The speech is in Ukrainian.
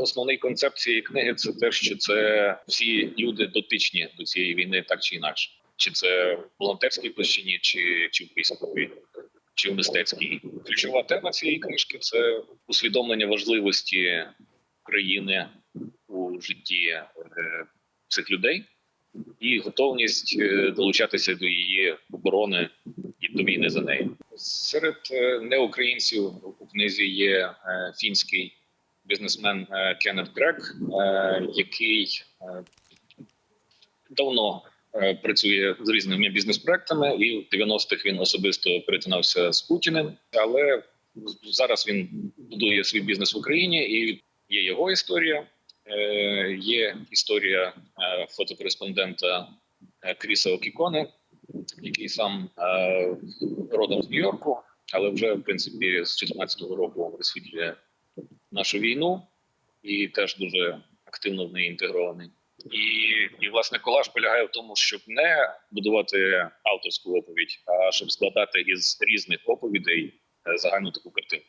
Основний концепт цієї книги це те, що це всі люди дотичні до цієї війни, так чи інакше, чи це в волонтерській площині, чи, чи в військовій, чи в мистецькій. Ключова тема цієї книжки це усвідомлення важливості країни у житті е, цих людей і готовність е, долучатися до її оборони і до війни за неї. Серед е, неукраїнців у книзі є фінський бізнесмен е, Кеннет Грек, е, який е, давно працює з різними бізнес-проектами, і в 90-х він особисто перетинався з Путіним, але зараз він будує свій бізнес в Україні, і є його історія. Є історія фотокореспондента Кріса Окіконе, який сам родом з Нью-Йорку, але вже в принципі з 14-го року висвітлює нашу війну і теж дуже активно в неї інтегрований. І, і власне колаж полягає в тому, щоб не будувати авторську оповідь, а щоб складати із різних оповідей е, загальну таку картинку.